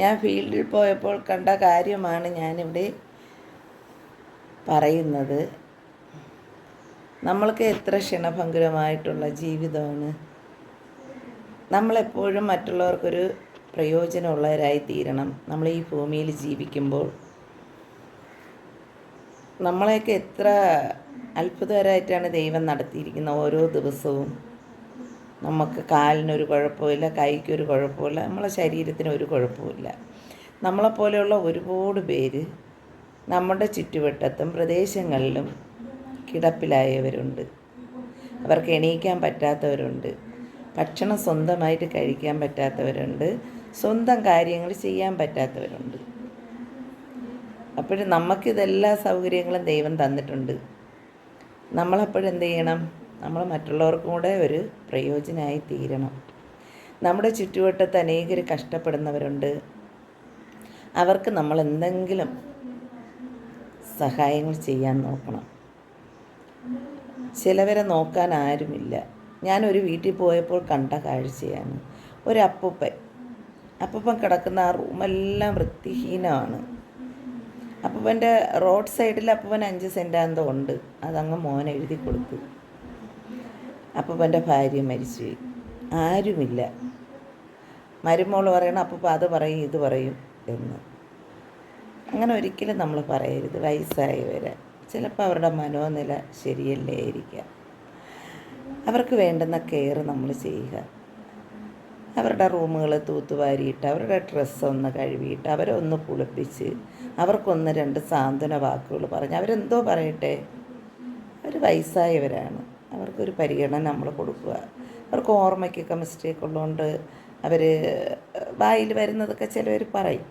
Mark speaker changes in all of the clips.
Speaker 1: ഞാൻ ഫീൽഡിൽ പോയപ്പോൾ കണ്ട കാര്യമാണ് ഞാനിവിടെ പറയുന്നത്. നമ്മൾക്ക് എത്ര ക്ഷണഭങ്കുരമായിട്ടുള്ള ജീവിതമാണ്. നമ്മളെപ്പോഴും മറ്റുള്ളവർക്കൊരു പ്രയോജനമുള്ളവരായി തീരണം നമ്മൾ ഈ ഭൂമിയിൽ ജീവിക്കുമ്പോൾ നമ്മളെയൊക്കെ എത്ര അത്ഭുതകരമായിട്ടാണ് ദൈവം നടത്തിയിരിക്കുന്ന ഓരോ ദിവസവും. നമുക്ക് കാലിനൊരു കുഴപ്പമില്ല കൈക്കൊരു കുഴപ്പമില്ല നമ്മളെ ശരീരത്തിന് ഒരു കുഴപ്പമില്ല നമ്മളെപ്പോലെയുള്ള ഒരുപാട് പേര് നമ്മുടെ ചുറ്റുവട്ടത്തും പ്രദേശങ്ങളിലും കിടപ്പിലായവരുണ്ട്. അവർക്ക് എണീക്കാൻ പറ്റാത്തവരുണ്ട്. ഭക്ഷണം സ്വന്തമായിട്ട് കഴിക്കാൻ പറ്റാത്തവരുണ്ട്. സ്വന്തം കാര്യങ്ങൾ ചെയ്യാൻ പറ്റാത്തവരുണ്ട്. അപ്പോഴും നമുക്കിതെല്ലാ സൗകര്യങ്ങളും ദൈവം തന്നിട്ടുണ്ട്. നമ്മളപ്പോഴെന്ത് ചെയ്യണം? നമ്മൾ മറ്റുള്ളവർക്കും കൂടെ ഒരു പ്രയോജനമായി തീരണം. നമ്മുടെ ചുറ്റുവട്ടത്ത് അനേകർ കഷ്ടപ്പെടുന്നവരുണ്ട്. അവർക്ക് നമ്മൾ എന്തെങ്കിലും സഹായങ്ങൾ ചെയ്യാൻ നോക്കണം. ചിലവരെ നോക്കാൻ ആരുമില്ല. ഞാനൊരു വീട്ടിൽ പോയപ്പോൾ കണ്ട കാഴ്ചയാണ്. ഒരു അപ്പൂപ്പൻ. അപ്പൂപ്പൻ കിടക്കുന്ന ആ റൂമെല്ലാം വൃത്തിഹീനമാണ് അപ്പൂപ്പന്റെ റോഡ് സൈഡിൽ അപ്പൂപ്പൻ അഞ്ച് സെന്റാന്തോ ഉണ്ട്. അതങ്ങ് മോൻ എഴുതി കൊടുത്തു. അപ്പൂപ്പന്റെ ഭാര്യ മരിച്ചുപോയി. ആരുമില്ല. മരുമോൾ പറയണം അപ്പൂപ്പ അത് പറയും ഇത് പറയും എന്ന്. അങ്ങനെ ഒരിക്കലും നമ്മൾ പറയരുത്. വയസ്സായവരെ ചിലപ്പോൾ അവരുടെ മനോനില ശരിയല്ലേ ഇരിക്കാം. അവർക്ക് വേണ്ടുന്ന കെയർ നമ്മൾ ചെയ്യുക. അവരുടെ റൂമുകൾ തൂത്തുവാരിയിട്ട് അവരുടെ ഡ്രസ്സ് ഒന്ന് കഴുകിയിട്ട് അവരെ ഒന്ന് കുളിപ്പിച്ച് അവർക്കൊന്ന് രണ്ട് സാന്ത്വന വാക്കുകൾ പറഞ്ഞ് അവരെന്തോ പറയട്ടെ? അവർ വയസ്സായവരാണ്. അവർക്കൊരു പരിഗണന നമ്മൾ കൊടുക്കുക. അവർക്ക് ഓർമ്മയ്ക്കൊക്കെ മിസ്റ്റേക്ക് ഉള്ളതുകൊണ്ട് അവർ വായിൽ വരുന്നതൊക്കെ ചിലവർ പറയും.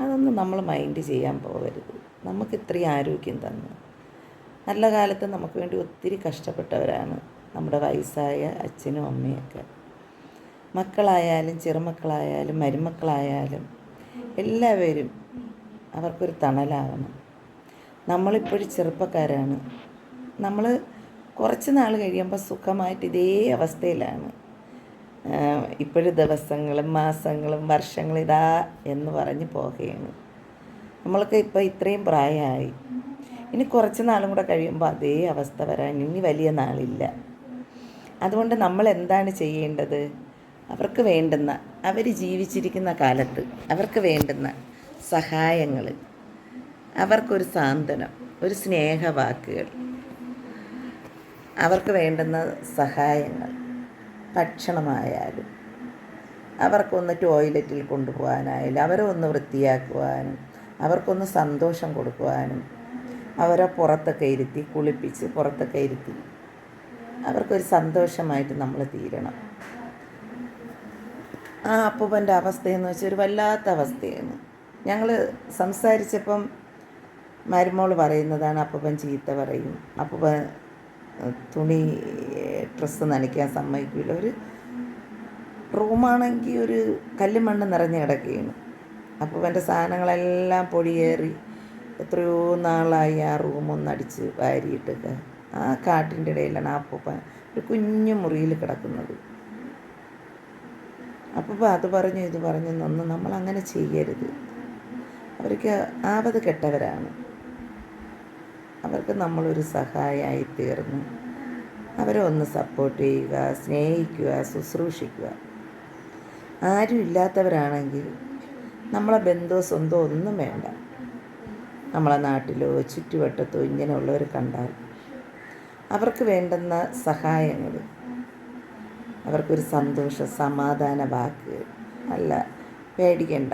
Speaker 1: അതൊന്നും നമ്മൾ മൈൻഡ് ചെയ്യാൻ പോകരുത്. നമുക്ക് ഇത്രയും ആരോഗ്യം തന്നു. നല്ല കാലത്ത് നമുക്ക് വേണ്ടി ഒത്തിരി കഷ്ടപ്പെട്ടവരാണ് നമ്മുടെ വയസ്സായ അച്ഛനും അമ്മയൊക്കെ. മക്കളായാലും ചെറുമക്കളായാലും മരുമക്കളായാലും എല്ലാവരും അവർക്കൊരു തണലാകണം നമ്മളിപ്പോഴും ചെറുപ്പക്കാരാണ്. നമ്മൾ കുറച്ച് നാൾ കഴിയുമ്പോൾ സുഖമായിട്ട് ഇതേ അവസ്ഥയിലാണ്. ഇപ്പോഴും ദിവസങ്ങളും മാസങ്ങളും വർഷങ്ങളും ഇതാ എന്ന് പറഞ്ഞ് പോകുകയാണ് നമ്മൾക്ക് ഇപ്പോൾ ഇത്രയും പ്രായമായി. ഇനി കുറച്ച് നാളും കൂടെ കഴിയുമ്പോൾ അതേ അവസ്ഥ വരാൻ ഇനി വലിയ നാളില്ല. അതുകൊണ്ട് നമ്മൾ എന്താണ് ചെയ്യേണ്ടത്? അവർക്ക് വേണ്ടുന്ന അവർ ജീവിച്ചിരിക്കുന്ന കാലത്ത് അവർക്ക് വേണ്ടുന്ന സഹായങ്ങൾ അവർക്കൊരു സാന്ത്വനം ഒരു സ്നേഹവാക്കുകൾ. അവർക്ക് വേണ്ടുന്ന സഹായങ്ങൾ ഭക്ഷണമായാലും അവർക്കൊന്ന് ടോയ്ലറ്റിൽ കൊണ്ടുപോകാനായാലും അവരെ ഒന്ന് വൃത്തിയാക്കുവാനും അവർക്കൊന്ന് സന്തോഷം കൊടുക്കുവാനും അവരെ പുറത്തൊക്കെ ഇരുത്തി കുളിപ്പിച്ച് പുറത്തൊക്കെ ഇരുത്തി അവർക്കൊരു സന്തോഷമായിട്ട് നമ്മൾ തീരണം. ആ അപ്പൂപ്പന്റെ അവസ്ഥയെന്ന് വെച്ചാൽ ഒരു വല്ലാത്ത അവസ്ഥയാണ്. ഞങ്ങൾ സംസാരിച്ചപ്പം മരുമോൾ പറയുന്നതാണ് അപ്പൂപ്പൻ ചീത്ത പറയും അപ്പൂപ്പൻ തുണി ഡ്രസ്സ് നനയ്ക്കാൻ സമ്മതിക്കില്ല ഒരു റൂമാണെങ്കിൽ ഒരു കല്ലും മണ്ണ് നിറഞ്ഞ് കിടക്കുകയാണ്. അപ്പോൾ എന്റെ സാധനങ്ങളെല്ലാം പൊടിയേറി എത്രയോ നാളായി ആ റൂമൊന്നടിച്ച് വാരിയിട്ടൊക്കെ. ആ കാട്ടിന്റെ ഇടയിലാണ് ആ പൂപ്പ ഒരു കുഞ്ഞു മുറിയിൽ കിടക്കുന്നത്. അപ്പോൾ അത് പറഞ്ഞു ഇത് പറഞ്ഞു നമ്മൾ അങ്ങനെ ചെയ്യരുത്. അവർക്ക് ആപത് കെട്ടവരാണ്. അവർക്ക് നമ്മളൊരു സഹായമായി തീർന്നു. അവരെ ഒന്ന് സപ്പോർട്ട് ചെയ്യുക സ്നേഹിക്കുക ശുശ്രൂഷിക്കുക. ആരും ഇല്ലാത്തവരാണെങ്കിൽ നമ്മളെ ബന്ധുവോ സ്വന്തമോ ഒന്നും വേണ്ട. നമ്മളെ നാട്ടിലോ ചുറ്റുവട്ടത്തോ ഇങ്ങനെയുള്ളവർ കണ്ടാൽ അവർക്ക് വേണ്ടുന്ന സഹായങ്ങൾ അവർക്കൊരു സന്തോഷ സമാധാന വാക്ക് അല്ല പേടിക്കേണ്ട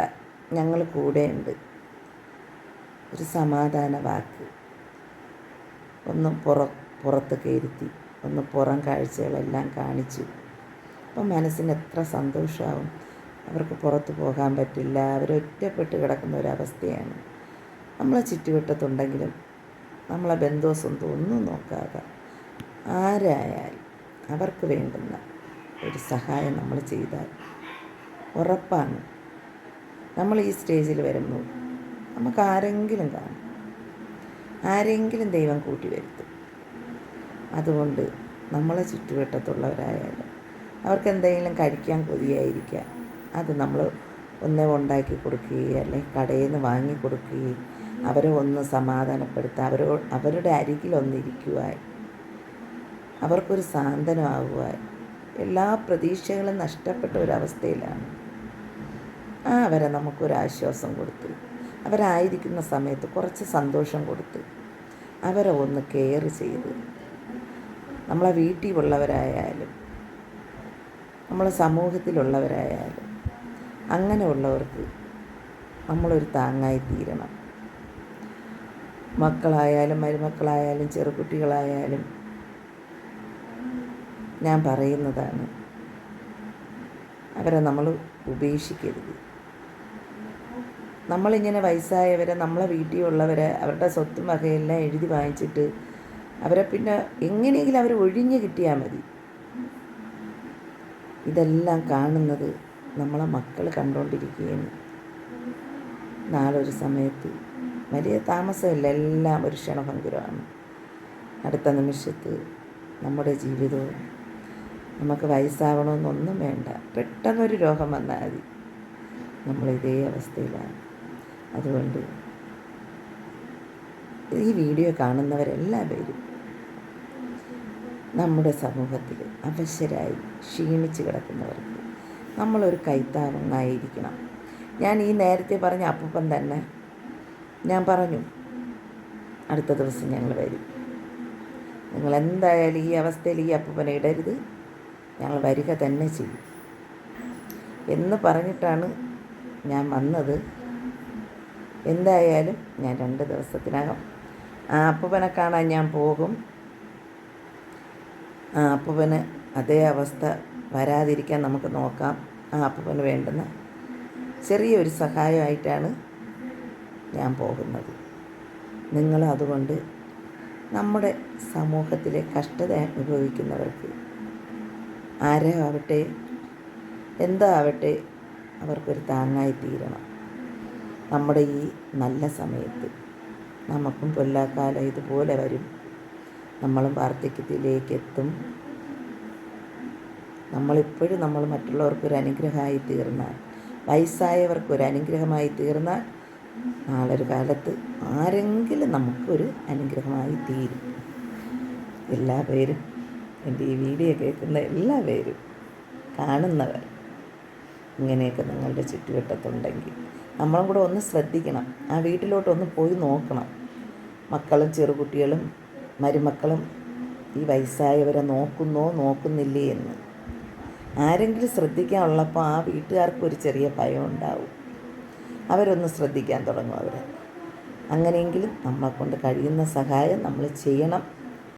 Speaker 1: ഞങ്ങൾ കൂടെയുണ്ട്. ഒരു സമാധാന വാക്ക്. ഒന്ന് പുറ പുറത്ത് കയറ്റി ഒന്ന് പുറം കാഴ്ചകളെല്ലാം കാണിച്ചു. അപ്പം മനസ്സിന് എത്ര സന്തോഷമാവും. അവർക്ക് പുറത്ത് പോകാൻ പറ്റില്ല. അവരൊറ്റപ്പെട്ട് കിടക്കുന്ന ഒരവസ്ഥയാണ്. നമ്മളെ ചുറ്റുവട്ടത്തുണ്ടെങ്കിലും നമ്മളെ ബന്ധോ സ്വന്തം ഒന്നും നോക്കാതെ ആരായാലും അവർക്ക് വേണ്ടുന്ന ഒരു സഹായം നമ്മൾ ചെയ്താൽ ഉറപ്പാണ്. നമ്മൾ ഈ സ്റ്റേജിൽ വരുമ്പോൾ നമുക്ക് ആരെങ്കിലും കാണും. ആരെങ്കിലും ദൈവം കൂട്ടി വരുത്തും. അതുകൊണ്ട് നമ്മളെ ചുറ്റുവട്ടത്തുള്ളവരായാലും അവർക്ക് എന്തെങ്കിലും കഴിക്കാൻ കൊതിയായിരിക്കാം അത് നമ്മൾ ഒന്ന് ഉണ്ടാക്കി കൊടുക്കുകയും അല്ലെങ്കിൽ കടയിൽ നിന്ന് വാങ്ങി കൊടുക്കുകയും അവരെ ഒന്ന് സമാധാനപ്പെടുത്തുക അവരോ അവരുടെ അരികിലൊന്നിരിക്കുവായി അവർക്കൊരു സാന്ത്വനമാകുവായി എല്ലാ പ്രതീക്ഷകളും നഷ്ടപ്പെട്ട ഒരവസ്ഥയിലാണ് ആ അവരെ നമുക്കൊരാശ്വാസം കൊടുത്ത് അവരായിരിക്കുന്ന സമയത്ത് കുറച്ച് സന്തോഷം കൊടുത്ത് അവരെ ഒന്ന് കെയർ ചെയ്ത്. നമ്മളെ വീട്ടിലുള്ളവരായാലും നമ്മളെ സമൂഹത്തിലുള്ളവരായാലും അങ്ങനെയുള്ളവർക്ക് നമ്മളൊരു താങ്ങായി തീരണം. മക്കളായാലും മരുമക്കളായാലും ചെറുകുട്ടികളായാലും ഞാൻ പറയുന്നതാണ് അവരെ നമ്മൾ ഉപേക്ഷിക്കരുത്. നമ്മളിങ്ങനെ വയസ്സായവരെ നമ്മളെ വീട്ടിലുള്ളവരെ അവരുടെ സ്വത്തും വകയെല്ലാം എഴുതി വാങ്ങിച്ചിട്ട് അവരെ പിന്നെ എങ്ങനെയെങ്കിലും അവർ ഒഴിഞ്ഞു കിട്ടിയാൽ മതി. ഇതെല്ലാം കാണുന്നത് നമ്മളെ മക്കൾ കണ്ടുകൊണ്ടിരിക്കുകയാണ്. നാളൊരു സമയത്ത് വലിയ താമസമില്ല എല്ലാം ഒരു ക്ഷണഭങ്കുരമാണ് അടുത്ത നിമിഷത്ത് നമ്മുടെ ജീവിതവും നമുക്ക് വയസ്സാവണമെന്നൊന്നും വേണ്ട. പെട്ടെന്നൊരു രോഗം വന്നാൽ മതി. നമ്മൾ ഇതേ അവസ്ഥയിലാണ്. അതുകൊണ്ട് ഈ വീഡിയോ കാണുന്നവരെല്ലാ പേരും നമ്മുടെ സമൂഹത്തിൽ അവശരായി ക്ഷീണിച്ച് കിടക്കുന്നവർക്ക് നമ്മളൊരു കൈത്താങ്ങായിരിക്കണം. ഞാൻ ഈ നേരത്തെ പറഞ്ഞ അപ്പൂപ്പൻ തന്നെ ഞാൻ പറഞ്ഞു അടുത്ത ദിവസം ഞങ്ങൾ വരും. നിങ്ങൾ എന്തായാലും ഈ അവസ്ഥയിൽ ഈ അപ്പൂപ്പനെ ഇടരുത്. ഞങ്ങൾ വരിക തന്നെ ചെയ്യും. എന്ന് പറഞ്ഞിട്ടാണ് ഞാൻ വന്നത്. എന്തായാലും ഞാൻ രണ്ട് ദിവസത്തിനകം ആ അപ്പുവനെ കാണാൻ ഞാൻ പോകും. ആ അപ്പുവന് അതേ അവസ്ഥ വരാതിരിക്കാൻ നമുക്ക് നോക്കാം. ആ അപ്പുവന് വേണ്ടുന്ന ചെറിയൊരു സഹായമായിട്ടാണ് ഞാൻ പോകുന്നത്. നിങ്ങൾ അതുകൊണ്ട് നമ്മുടെ സമൂഹത്തിലെ കഷ്ടത അനുഭവിക്കുന്നവർക്ക് ആരോ ആവട്ടെ എന്താവട്ടെ അവർക്കൊരു താങ്ങായി തീരണം. നമ്മുടെ ഈ നല്ല സമയത്ത് നമുക്കും കൊല്ലാക്കാലം ഇതുപോലെ വരും. നമ്മളും വാർദ്ധക്യത്തിലേക്ക് എത്തും നമ്മളിപ്പോഴും നമ്മൾ മറ്റുള്ളവർക്കൊരു അനുഗ്രഹമായി തീർന്നാൽ വയസ്സായവർക്കൊരു അനുഗ്രഹമായി തീർന്നാൽ നാളൊരു കാലത്ത് ആരെങ്കിലും നമുക്കൊരു അനുഗ്രഹമായി തീരും. എല്ലാ പേരും എന്റെ ഈ വീഡിയോ കേൾക്കുന്ന എല്ലാ പേരും കാണുന്നവർ ഇങ്ങനെയൊക്കെ നിങ്ങളുടെ ചുറ്റുവട്ടത്തുണ്ടെങ്കിൽ നമ്മളും കൂടെ ഒന്ന് ശ്രദ്ധിക്കണം. ആ വീട്ടിലോട്ടൊന്ന് പോയി നോക്കണം. മക്കളും ചെറുകുട്ടികളും മരുമക്കളും ഈ വയസ്സായവരെ നോക്കുന്നോ നോക്കുന്നില്ലേ എന്ന്. ആരെങ്കിലും ശ്രദ്ധിക്കാനുള്ളപ്പോൾ ആ വീട്ടുകാർക്ക് ഒരു ചെറിയ ഭയം ഉണ്ടാവും അവരൊന്ന് ശ്രദ്ധിക്കാൻ തുടങ്ങും അവരെ. അങ്ങനെയെങ്കിലും നമ്മളെക്കൊണ്ട് കഴിയുന്ന സഹായം നമ്മൾ ചെയ്യണം.